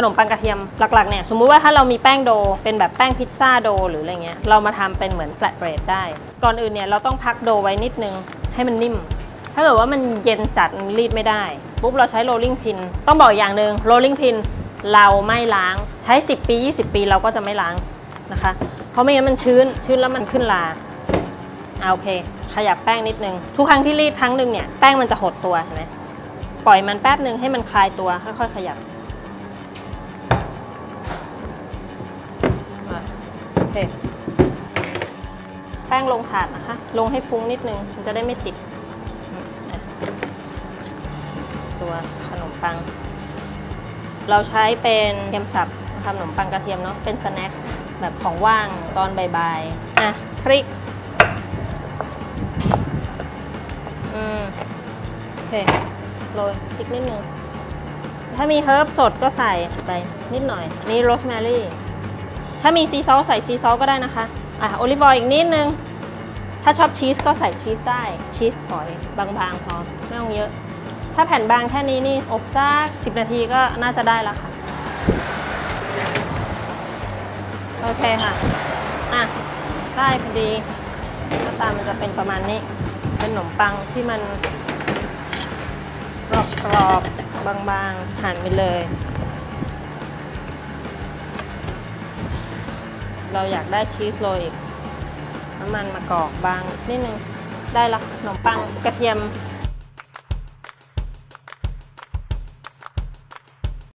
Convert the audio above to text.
ขนมปังกระเทียมหลักๆเนี่ยสมมุติว่าถ้าเรามีแป้งโดเป็นแบบแป้งพิซซ่าโดหรืออะไรเงี้ยเรามาทำเป็นเหมือนแฟลตเบรดได้ ก่อนอื่นเนี่ยเราต้องพักโดไว้นิดนึงให้มันนิ่ม ถ้าเกิดว่ามันเย็นจัดรีดไม่ได้ปุ๊บเราใช้โรลลิ่งพินต้องบอกอย่างหนึ่งโรลลิ่งพินเราไม่ล้างใช้ 10 ปี 20 ปีเราก็จะไม่ล้างนะคะ เพราะไม่งั้นมันชื้นชื้นแล้วมันขึ้นลาอ่าโอเค ขยับแป้งนิดนึง ทุกครั้งที่รีดครั้งหนึ่งเนี่ยแป้งมันจะหดตัวเห็นไหมปล่อยมันแป๊บหนึ่งให้มันคลายตัวค่อยๆขยับ โอเคแป้งลงถาดนะคะ ลงให้ฟุ้งนิดนึง มันจะได้ไม่ติด ตัวขนมปัง เราใช้เป็นเทียมสับนะคะขนมปังกระเทียมเนาะ เป็นสแน็คแบบของว่างตอนบ่ายๆ อะ พริก อืมโอเคโรยพริกนิดนึง ถ้ามีเฮิร์บสดก็ใส่ไปนิดหน่อยนนี้โรสแมรี่ ถ้ามีซีซอสใส่ซีซอสก็ได้นะคะอะโอลิฟออยล์อีกนิดนึง ถ้าชอบชีสก็ใส่ชีสได้ชีสฝอยบางๆพอไม่ต้องเยอะ ถ้าแผ่นบางแค่นี้นี่อบสัก10 นาทีก็น่าจะได้แล้วค่ะ โอเคค่ะ อะ ได้พอดีหน้าตามันจะเป็นประมาณนี้ เป็นขนมปังที่มันกรอบกรอบๆบางๆหั่นไปเลย เราอยากได้ชีสโรยอีกน้ำมันมะกอกบางนิดนึงได้ละขนมปังกระเทียม